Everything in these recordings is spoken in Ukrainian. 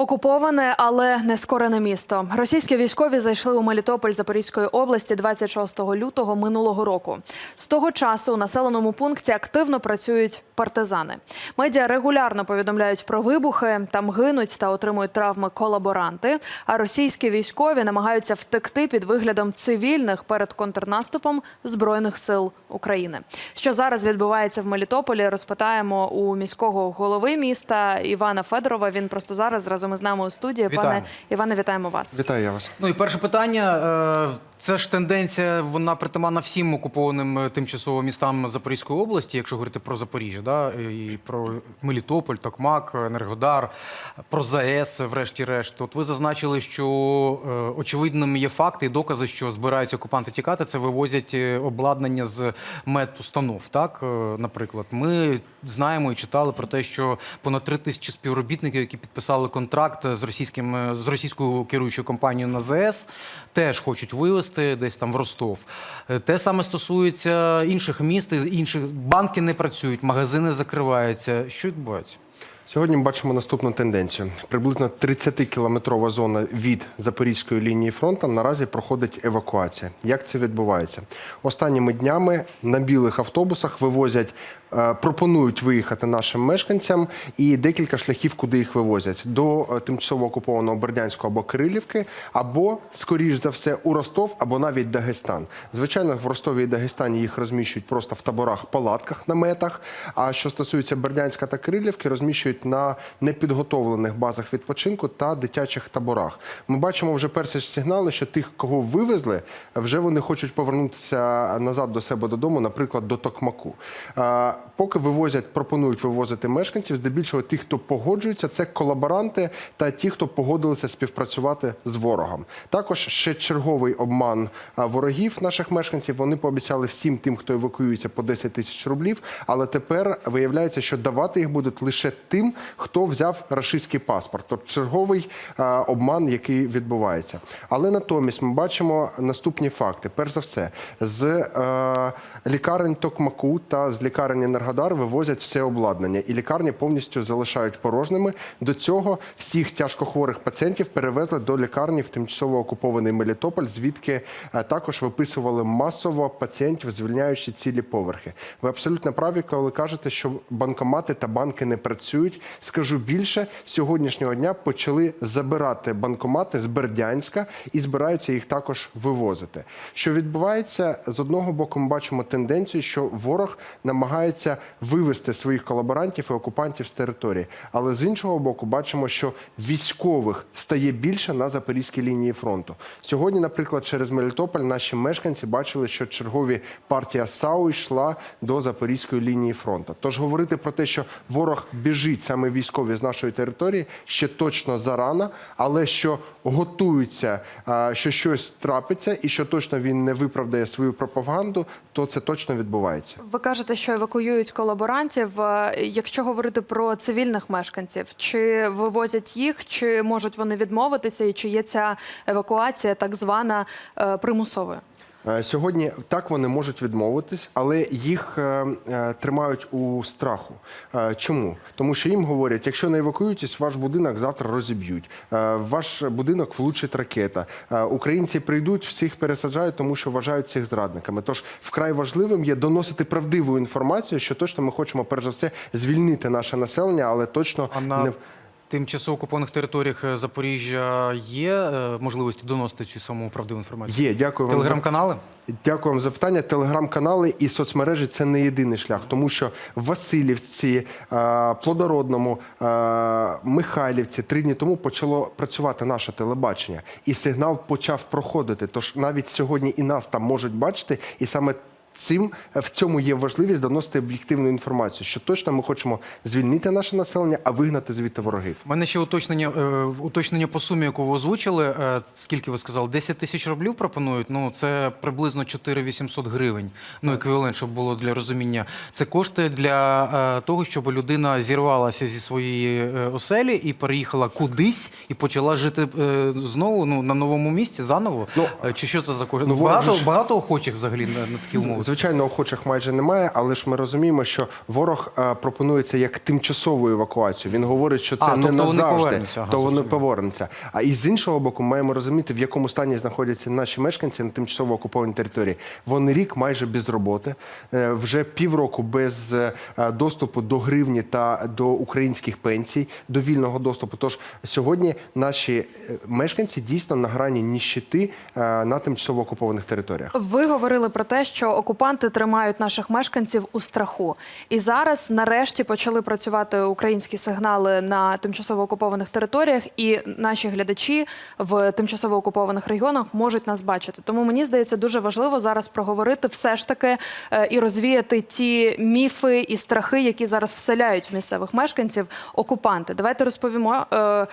Окуповане, але не скорене місто. Російські військові зайшли у Мелітополь Запорізької області 26 лютого минулого року. З того часу у населеному пункті активно працюють партизани. Медіа регулярно повідомляють про вибухи. Там гинуть та отримують травми колаборанти. А російські військові намагаються втекти під виглядом цивільних перед контрнаступом збройних сил України. Що зараз відбувається в Мелітополі? Розпитаємо у міського голови міста Івана Федорова. Він просто зараз разом із нами у студії. Пане Іване, вітаємо вас. Вітаю я вас. Ну і перше питання. Це ж тенденція, вона притаманна всім окупованим е, тимчасово містам Запорізької області, якщо говорити про Запоріжжя, да? і про Мелітополь, Токмак, Енергодар, про ЗАЕС, врешті-решт. От ви зазначили, що е, очевидними є факти і докази, що збираються окупанти тікати. Це вивозять е, обладнання з медустанов. Так, наприклад, ми знаємо і читали про те, що понад три тисячі співробітників, які підписали контракт з російським з російською керуючою компанією на ЗС, теж хочуть вивезти десь там в Ростов. Е, Те саме стосується інших міст, інших банки не працюють, магазини закриваються. Що відбувається? Сьогодні ми бачимо наступну тенденцію. Приблизно 30-кілометрова зона від Запорізької лінії фронту наразі проходить евакуація. Як це відбувається? Останніми днями на білих автобусах вивозять, пропонують виїхати нашим мешканцям і декілька шляхів, куди їх вивозять до е, тимчасово окупованого Бердянського або Кирилівки, або, скоріш за все, у Ростов, або навіть Дагестан. Звичайно, в Ростові і Дагестані їх розміщують просто в таборах, палатках, наметах. А що стосується Бердянська та Кирилівки, розміщують на непідготовлених базах відпочинку та дитячих таборах. Ми бачимо вже перші сигнали, що тих, кого вивезли, вже вони хочуть повернутися назад до себе додому, наприклад, до Токмаку. Поки вивозять, пропонують вивозити мешканців, здебільшого тих, хто погоджується, це колаборанти та ті, хто погодилися співпрацювати з ворогом. Також ще черговий обман ворогів наших мешканців. Вони пообіцяли всім тим, хто евакуюється, по 10 тисяч рублів. Але тепер виявляється, що давати їх будуть лише тим, хто взяв рашистський паспорт. Тобто черговий обман, який відбувається. Але натомість ми бачимо наступні факти. Перш за все, з е, лікарень Токмаку та з лікарень Енергодар вивозять все обладнання, і лікарні повністю залишають порожніми. До цього всіх тяжкохворих пацієнтів перевезли до лікарні в тимчасово окупований Мелітополь, звідки е, також виписували масово пацієнтів, звільняючи цілі поверхи. Ви абсолютно праві, коли кажете, що банкомати та банки не працюють. Скажу більше, сьогоднішнього дня почали забирати банкомати з Бердянська і збираються їх також вивозити. Що відбувається з одного боку, ми бачимо тенденцію, що ворог намагається вивести своїх колаборантів і окупантів з території. Але з іншого боку, бачимо, що військових стає більше на запорізькій лінії фронту. Сьогодні, наприклад, через Мелітополь наші мешканці бачили, що чергові партія САУ йшла до запорізької лінії фронту. Тож говорити про те, що ворог біжить саме військові з нашої території, ще точно зарано, але що готуються, що щось трапиться, і що точно він не виправдає свою пропаганду, то це точно відбувається. Ви кажете, що евакуюють колаборантів. Е, Якщо говорити про цивільних мешканців, чи вивозять їх, чи можуть вони відмовитися, і чи є ця евакуація так звана е, примусовою? Е, Сьогодні так вони можуть відмовитись, але їх е, е, тримають у страху. Чому? Тому що їм говорять, якщо не евакуюєтесь, ваш будинок завтра розіб'ють, ваш будинок влучить ракета. Українці прийдуть, всіх пересаджають, тому що вважають всіх зрадниками. Тож вкрай важливим є доносити правдиву інформацію, що точно ми хочемо перш за все звільнити наше населення, але точно А не тимчасово окупованих територіях е, Запоріжжя є е, можливості доносити цю саму правдиву інформацію? є. Дякую вам Телеграм-канали? Дякую вам за питання. Телеграм-канали і соцмережі це не єдиний шлях, тому що в Васильівці, е, Плодородному, Михайлівці три дні тому почало працювати наше телебачення, і сигнал почав проходити. Тож навіть сьогодні і нас там можуть бачити, і саме. Цим в цьому є важливість доносити об'єктивну інформацію, що точно ми хочемо звільнити наше населення, а вигнати звідти ворогів. У мене ще уточнення, е, уточнення по сумі, яку ви озвучили. Е, скільки ви сказали? 10 тисяч рублів пропонують? Ну, це приблизно 4800 гривень. Ну, еквівалент, щоб було для розуміння. Це кошти для е, того, щоб людина зірвалася зі своєї е, оселі і переїхала кудись і почала жити е, знову ну, на новому місці, заново. Ну, Е, Чи що це за кошти? ну, багато, ж- багато охочих взагалі на, на такі умови. Звичайно, охочих майже немає, але ж ми розуміємо, що ворог е, пропонується як тимчасову евакуацію. Він говорить, що це А, не тобто назавжди. Ага, то вони повернуться. А і з іншого боку, маємо розуміти, в якому стані знаходяться наші мешканці на тимчасово окупованій території. Вони рік майже без роботи, е, вже півроку без е, доступу до гривні та до українських пенсій, до вільного доступу. Тож сьогодні наші мешканці дійсно на грані ніщити е, на тимчасово окупованих територіях. Ви говорили про те, що окупанти тримають наших мешканців у страху. І зараз, нарешті, почали працювати українські сигнали на тимчасово окупованих територіях, і наші глядачі в тимчасово окупованих регіонах можуть нас бачити. Тому мені здається, дуже важливо зараз проговорити все ж таки е, і розвіяти ті міфи і страхи, які зараз вселяють в місцевих мешканців окупанти. Давайте розповімо е,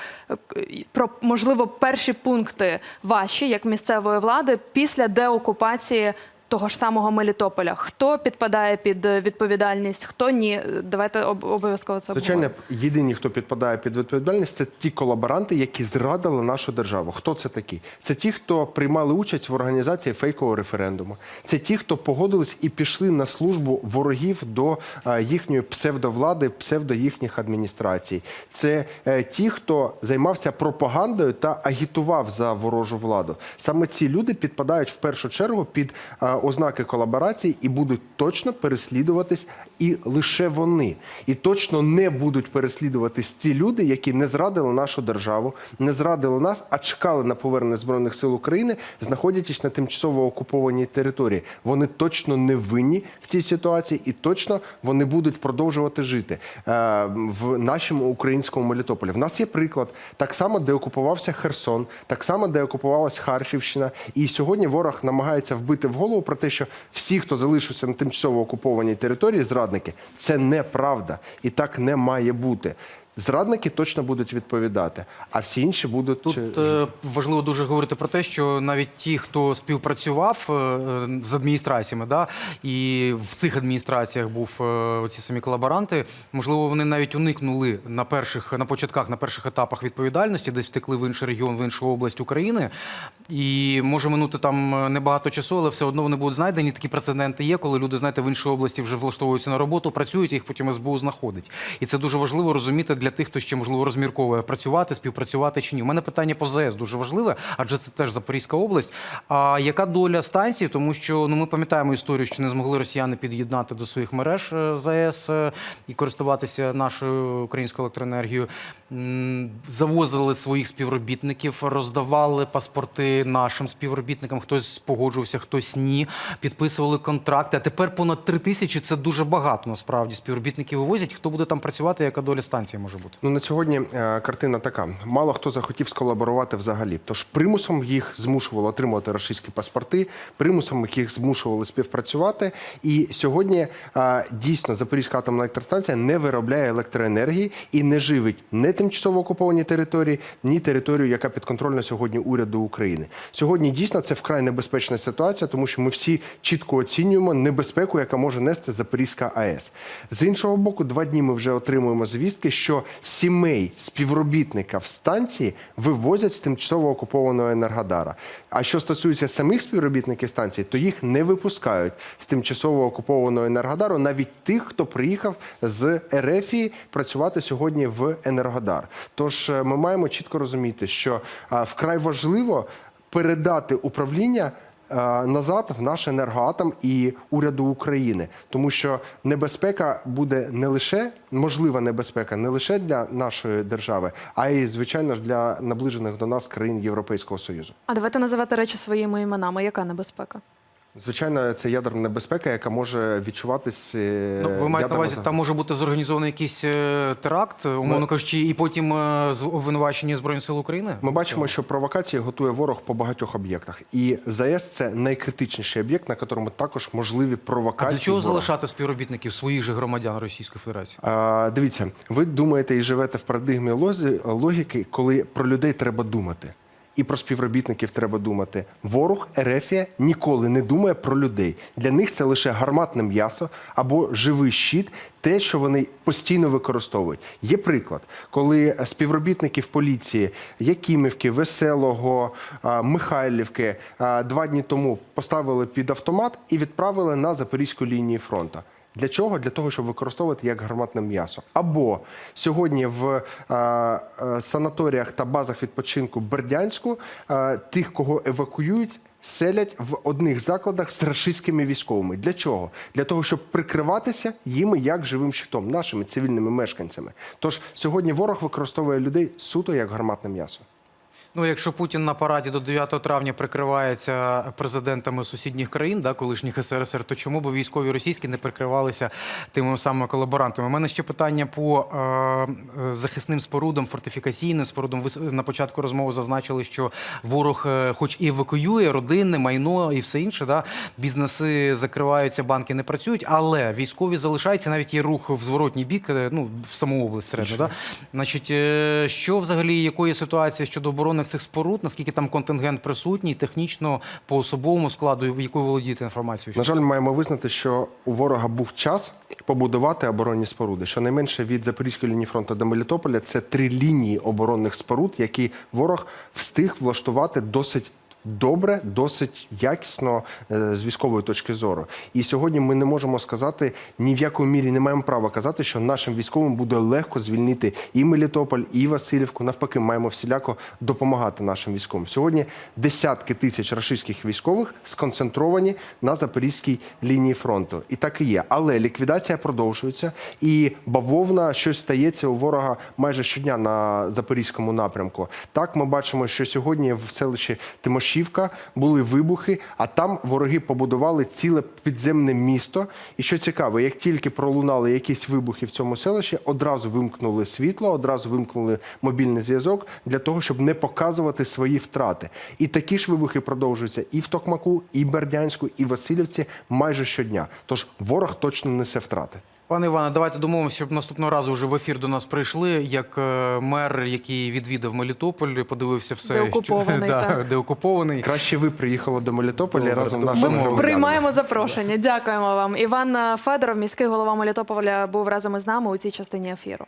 про можливо перші пункти ваші як місцевої влади після деокупації того ж самого Мелітополя. Хто підпадає під е, відповідальність, хто ні? Давайте обов'язково це Звичайно, єдині, хто підпадає під відповідальність, це ті колаборанти, які зрадили нашу державу. Хто це такі? Це ті, хто приймали участь в організації фейкового референдуму. Це ті, хто погодились і пішли на службу ворогів до е, їхньої псевдовлади, псевдо їхніх адміністрацій. Це е, ті, хто займався пропагандою та агітував за ворожу владу. Саме ці люди підпадають в першу чергу під е, ознаки колаборації і будуть точно переслідуватись. І лише вони, і точно не будуть переслідуватись ті люди, які не зрадили нашу державу, не зрадили нас, а чекали на повернення збройних сил України, знаходячись на тимчасово окупованій території. Вони точно не винні в цій ситуації, і точно вони будуть продовжувати жити е, в нашому українському Мелітополі. В нас є приклад так само, де окупувався Херсон, так само, де окупувалась Харківщина. І сьогодні ворог намагається вбити в голову про те, що всі, хто залишився на тимчасово окупованій території, зрадники. Це неправда, і так не має бути. Зрадники точно будуть відповідати, а всі інші будуть Тут е, е, важливо дуже говорити про те, що навіть ті, хто співпрацював е, з адміністраціями, да, і в цих адміністраціях був оці самі колаборанти, можливо, вони навіть уникнули на перших на початках, на перших етапах відповідальності, десь втекли в інший регіон, в іншу область України. І може минути там е, небагато часу, але все одно вони будуть знайдені. Такі прецеденти є, коли люди, знаєте, в іншій області вже влаштовуються на роботу, працюють, їх потім СБУ знаходить. І це дуже важливо розуміти для тих, хто ще можливо розмірковує працювати, співпрацювати чи ні. У мене питання по ЗС дуже важливе, адже це теж Запорізька область. А яка доля станції? Тому що ну ми пам'ятаємо історію, що не змогли росіяни під'єднати до своїх мереж е, ЗАЕС е, і користуватися нашою українською електроенергією. Завозили своїх співробітників, роздавали паспорти нашим співробітникам. Хтось погоджувався, хтось ні. Підписували контракти. А тепер понад три тисячі це дуже багато. Насправді співробітники вивозять. Хто буде там працювати? Яка доля станції може бути? Ну на сьогодні е, картина така: мало хто захотів сколаборувати взагалі. Тож примусом їх змушували отримувати російські паспорти, примусом їх змушували співпрацювати. І сьогодні е, дійсно Запорізька атомна електростанція не виробляє електроенергії і не живить не тимчасово окуповані території, ні територію, яка підконтрольна сьогодні уряду України. Сьогодні дійсно це вкрай небезпечна ситуація, тому що ми всі чітко оцінюємо небезпеку, яка може нести Запорізька АЕС. З іншого боку, два дні ми вже отримуємо звістки, що сімей співробітника в станції вивозять з тимчасово окупованого Енергодара. А що стосується самих співробітників станції, то їх не випускають з тимчасово окупованого Енергодару, навіть тих, хто приїхав з Ерефії працювати сьогодні в Енергодар. Тож е, ми маємо чітко розуміти, що а, вкрай важливо передати управління е, назад в наш енергоатом і уряду України, тому що небезпека буде не лише можлива небезпека, не лише для нашої держави, а й звичайно ж для наближених до нас країн Європейського союзу. А давайте називати речі своїми іменами. Яка небезпека? Звичайно, це ядерна небезпека, яка може відчуватись. е, Ну, ви маєте на увазі, там може бути зорганізований якийсь е, теракт, умовно кажучи, і потім е, з- обвинувачені Збройні Сили України? Ми бачимо, що провокації готує ворог по багатьох об'єктах, і ЗАЕС це найкритичніший об'єкт, на якому також можливі А провокації. для чого ворога. залишати співробітників своїх же громадян Російської Федерації? А, дивіться, ви думаєте і живете в парадигмі логіки, коли про людей треба думати. І про співробітників треба думати. Ворог Ерефія ніколи не думає про людей. Для них це лише гарматне м'ясо або живий щит, те, що вони постійно використовують. Є приклад, коли співробітників поліції Якимівки, Веселого, Михайлівки два дні тому поставили під автомат і відправили на запорізьку лінію фронту. Для чого? Для того, щоб використовувати як гарматне м'ясо. Або сьогодні в е, е, санаторіях та базах відпочинку Бердянську е, тих, кого евакуюють, селять в одних закладах з рашистськими військовими. Для чого? Для того, щоб прикриватися їми як живим щитом, нашими цивільними мешканцями. Тож сьогодні ворог використовує людей суто як гарматне м'ясо. Ну, якщо Путін на параді до 9 травня прикривається президентами сусідніх країн, да, колишніх СРСР, то чому б військові російські не прикривалися тими самими колаборантами? У мене ще питання по е, е, захисним спорудам, фортифікаційним спорудам. Ви на початку розмови зазначили, що ворог, е, хоч і евакуює родинне майно і все інше, да, бізнеси закриваються, банки не працюють, але військові залишаються, навіть є рух в зворотній бік, е, ну в саму область середньо. Да? Значить, що взагалі якої ситуації щодо оборонних цих споруд? Наскільки там контингент присутній, технічно по особовому складу, в якою володієте інформацією? На жаль, маємо визнати, що у ворога був час побудувати оборонні споруди. Щонайменше від Запорізької лінії фронту до Мелітополя це три лінії оборонних споруд, які ворог встиг влаштувати досить. Добре, досить якісно е, з військової точки зору. І сьогодні ми не можемо сказати ні в якої мірі не маємо права казати, що нашим військовим буде легко звільнити і Мелітополь, і Васильівку. Навпаки, маємо всіляко допомагати нашим військовим. Сьогодні десятки тисяч рашистських військових сконцентровані на запорізькій лінії фронту. І так і є. Але ліквідація продовжується, і бавовна щось стається у ворога майже щодня на запорізькому напрямку. Так, ми бачимо, що сьогодні в селищі Тимошівка були вибухи, а там вороги побудували ціле підземне місто. І що цікаво, як тільки пролунали якісь вибухи в цьому селищі, одразу вимкнули світло, одразу вимкнули мобільний зв'язок для того, щоб не показувати свої втрати. І такі ж вибухи продовжуються і в Токмаку, і Бердянську, і Васильівці майже щодня. Тож ворог точно несе втрати. Пане Іване, давайте домовимося, щоб наступного разу вже в ефір до нас прийшли. Як е, мер, який відвідав Мелітополь, подивився все, Деокупований, що, да, так. де окупований. Краще ви приїхали до Мелітополя Добре, разом. Ми приймаємо запрошення. Дякуємо вам. Іван Федоров, міський голова Мелітополя, був разом із нами у цій частині ефіру.